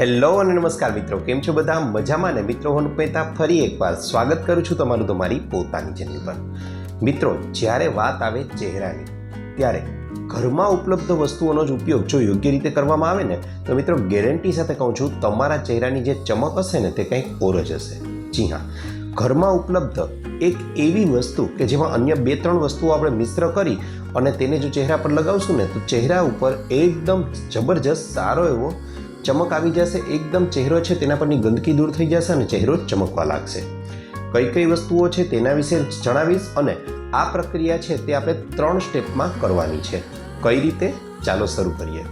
Hello અને નમસ્કાર મિત્રો, કેમ છો બધા? મજામાં ને? મિત્રો, હું મહેતા ફરી એકવાર સ્વાગત કરું છું તમારું તમારી પોતાની ચેનલ પર. મિત્રો, જ્યારે વાત આવે ચહેરાની, ત્યારે ઘરમાં ઉપલબ્ધ વસ્તુઓનો જ ઉપયોગ જો યોગ્ય રીતે કરવામાં આવે ને, તો મિત્રો ગેરંટી સાથે કહું છું, તમારા ચહેરાની જે ચમક હશે ને, તે કંઈક ઓર જ હશે. જી હા, ઘરમાં ઉપલબ્ધ એક એવી વસ્તુ કે જેમાં અન્ય બે ત્રણ વસ્તુઓ આપણે મિશ્ર કરી અને તેને જો ચહેરા પર લગાવશું ને, તો ચહેરા ઉપર એકદમ જબરજસ્ત સારો એવો ચમક આવી જશે, એકદમ ચહેરો છે તેના પરની ગંદકી દૂર થઈ જશે અને ચહેરો ચમકવા લાગશે. કઈ કઈ વસ્તુઓ છે તેના વિશે જણાવીશ અને આ પ્રક્રિયા છે તે આપણે ત્રણ સ્ટેપમાં કરવાની છે. કઈ રીતે? ચાલો શરૂ કરીએ.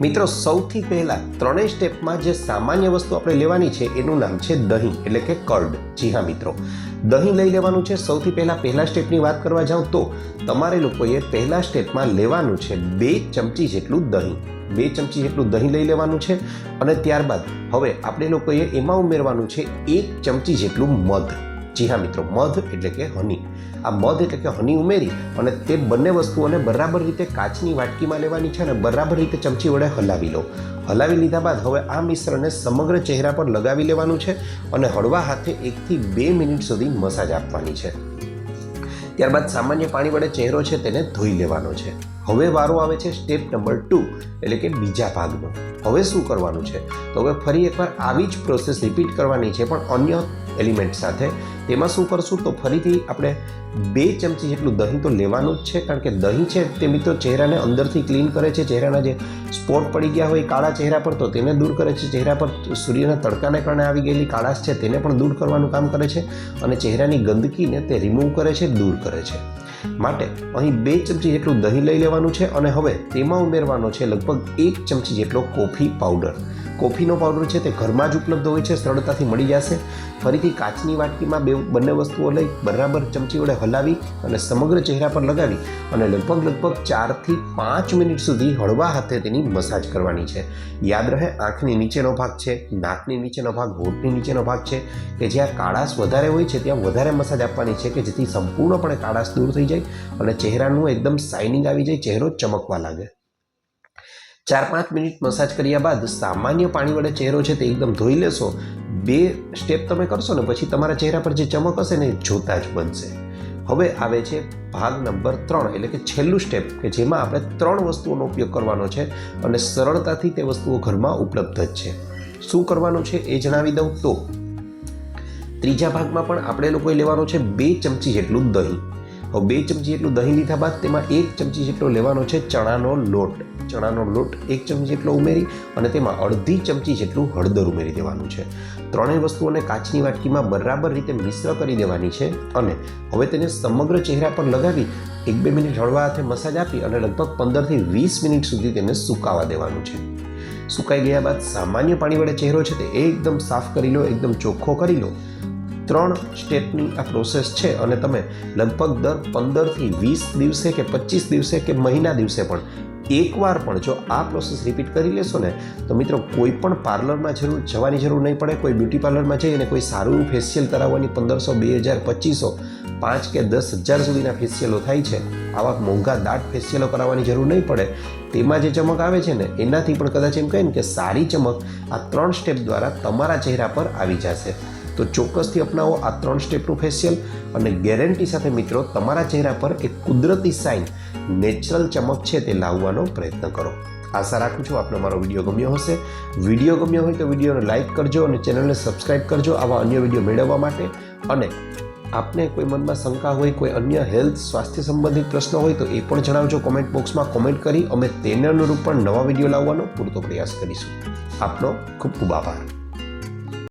મિત્રો, સૌથી પહેલાં ત્રણેય સ્ટેપમાં જે સામાન્ય વસ્તુ આપણે લેવાની છે, એનું નામ છે દહીં, એટલે કે કર્ડ. જી હા, મિત્રો. દહીં લઈ લેવાનું છે. સૌથી પહેલાં પહેલા સ્ટેપની વાત કરવા જાઉં તો, તમારે લોકોએ પહેલા સ્ટેપમાં લેવાનું છે બે ચમચી જેટલું દહીં. બે ચમચી જેટલું દહીં લઈ લેવાનું છે અને ત્યારબાદ હવે આપણે લોકોએ એમાં ઉમેરવાનું છે એક ચમચી જેટલું મધ. જી હા મિત્રો, મધ એટલે કે હની આ મધ એટલે કે હની ઉમેરી અને તે બંને વસ્તુઓને બરાબર રીતે કાચની વાટકીમાં લેવાની છે અને બરાબર રીતે ચમચી વડે હલાવી લો. હલાવી લીધા બાદ હવે આ મિશ્રણને સમગ્ર ચહેરા પર લગાવી લેવાનું છે અને હળવા હાથે એકથી બે મિનિટ સુધી મસાજ આપવાની છે. ત્યારબાદ સામાન્ય પાણી વડે ચહેરો છે તેને ધોઈ લેવાનો છે. હવે વારો આવે છે સ્ટેપ નંબર ટુ એટલે કે બીજા ભાગનો. હવે શું કરવાનું છે? તો હવે ફરી એકવાર આવી જ પ્રોસેસ રિપીટ કરવાની છે, પણ અન્ય એલિમેન્ટ સાથે. તેમાં શું કરશું તો ફરીથી આપણે બે ચમચી જેટલું દહીં તો લેવાનું જ છે, કારણ કે દહીં છે તે મિત્રો ચહેરાને અંદરથી ક્લીન કરે છે. ચહેરાના જે સ્પોટ પડી ગયા હોય કાળા ચહેરા પર તો તેને દૂર કરે છે. ચહેરા પર સૂર્યના તડકાને કારણે આવી ગયેલી કાળાશ છે તેને પણ દૂર કરવાનું કામ કરે છે અને ચહેરાની ગંદકીને તે રિમૂવ કરે છે, દૂર કરે છે. માટે અહીં બે ચમચી જેટલું દહીં લઈ લેવાનું છે અને હવે તેમાં ઉમેરવાનો છે લગભગ એક ચમચી જેટલો કોફી પાવડર કોફીનો પાવડર છે તે ઘરમાં જ ઉપલબ્ધ હોય છે, સરળતાથી મળી જશે. ફરીથી કાચની વાટકીમાં બે બંને વસ્તુઓ લઈ બરાબર ચમચી વડે હલાવી અને સમગ્ર ચહેરા પર લગાવી અને લગભગ લગભગ ચારથી પાંચ મિનિટ સુધી હળવા હાથે તેની મસાજ કરવાની છે. યાદ રહે, આંખની નીચેનો ભાગ છે, નાકની નીચેનો ભાગ, હોઠની નીચેનો ભાગ છે, કે જ્યાં કાળાશ વધારે હોય છે ત્યાં વધારે મસાજ આપવાની છે કે જેથી સંપૂર્ણપણે કાળાશ દૂર થઈ જાય અને ચહેરાનું એકદમ શાઇનિંગ આવી જાય, ચહેરો ચમકવા લાગે. ચાર પાંચ મિનિટ મસાજ કર્યા બાદ સામાન્ય પાણી વડે ચહેરો છે તે એકદમ ધોઈ લેશો. બે સ્ટેપ તમે કરશો ને પછી તમારા ચહેરા પર જે ચમક હશે ને એ જોતા જ બનશે. હવે આવે છે ભાગ નંબર ત્રણ એટલે કે છેલ્લું સ્ટેપ કે જેમાં આપણે ત્રણ વસ્તુઓનો ઉપયોગ કરવાનો છે અને સરળતાથી તે વસ્તુઓ ઘરમાં ઉપલબ્ધ જ છે. શું કરવાનું છે એ જણાવી દઉં તો, ત્રીજા ભાગમાં પણ આપણે લોકોએ લેવાનો છે બે ચમચી જેટલું દહીં. હવે બે ચમચી જેટલું દહીં લીધા બાદ તેમાં એક ચમચી જેટલો લેવાનો છે ચણાનો લોટ. ચણાનો લોટ એક ચમચી જેટલો ઉમેરી અને તેમાં અડધી ચમચી જેટલું હળદર ઉમેરી દેવાનું છે. ત્રણેય વસ્તુઓને કાચની વાટકીમાં બરાબર રીતે મિશ્ર કરી દેવાની છે અને હવે તેને સમગ્ર ચહેરા પર લગાવી એક બે મિનિટ હળવા હાથે મસાજ આપી અને લગભગ પંદરથી વીસ મિનિટ સુધી તેને સુકાવા દેવાનું છે. સુકાઈ ગયા બાદ સામાન્ય પાણી વડે ચહેરો છે તે એકદમ સાફ કરી લો, એકદમ ચોખ્ખો કરી લો ત્રણ સ્ટેપની આ પ્રોસેસ છે અને તમે લગભગ દર પંદરથી વીસ દિવસે કે પચીસ દિવસે કે મહિના દિવસે પણ એકવાર પણ જો આ પ્રોસેસ રિપીટ કરી લેશો ને, તો મિત્રો કોઈ પણ પાર્લરમાં જરૂર જવાની જરૂર નહીં પડે. કોઈ બ્યુટી પાર્લરમાં જઈને કોઈ સારું ફેશિયલ કરાવવાની પંદરસો, બે હજાર, પચીસો, પાંચ કે દસ હજાર સુધીના ફેશિયલો થાય છે. આવા મોંઘા દાટ ફેશિયલો કરાવવાની જરૂર નહીં પડે. તેમાં જે ચમક આવે છે ને, એનાથી પણ કદાચ એમ કહે ને કે સારી ચમક આ ત્રણ સ્ટેપ દ્વારા તમારા ચહેરા પર આવી જશે. તો ચોક્કસથી અપનાવો. આ ત્રણ સ્ટેપનું ફેશિયલ અને ગેરંટી સાથે મિત્રો, તમારા ચહેરા પર એક કુદરતી સાઇન નેચરલ ચમક છે તે લાવવાનો પ્રયત્ન કરો. આશા રાખું છું આપને મારો વીડિયો ગમ્યો હશે. વીડિયો ગમ્યો હોય તો વિડીયોને લાઇક કરજો અને ચેનલને સબસ્ક્રાઇબ કરજો આવા અન્ય વીડિયો મેળવવા માટે. અને આપને કોઈ મનમાં શંકા હોય, કોઈ અન્ય હેલ્થ સ્વાસ્થ્ય સંબંધિત પ્રશ્નો હોય તો એ પણ જણાવજો કોમેન્ટ બોક્સમાં કોમેન્ટ કરી અમે તેને અનુરૂપ પણ નવા વીડિયો લાવવાનો પૂરતો પ્રયાસ કરીશું. આપનો ખૂબ ખૂબ આભાર.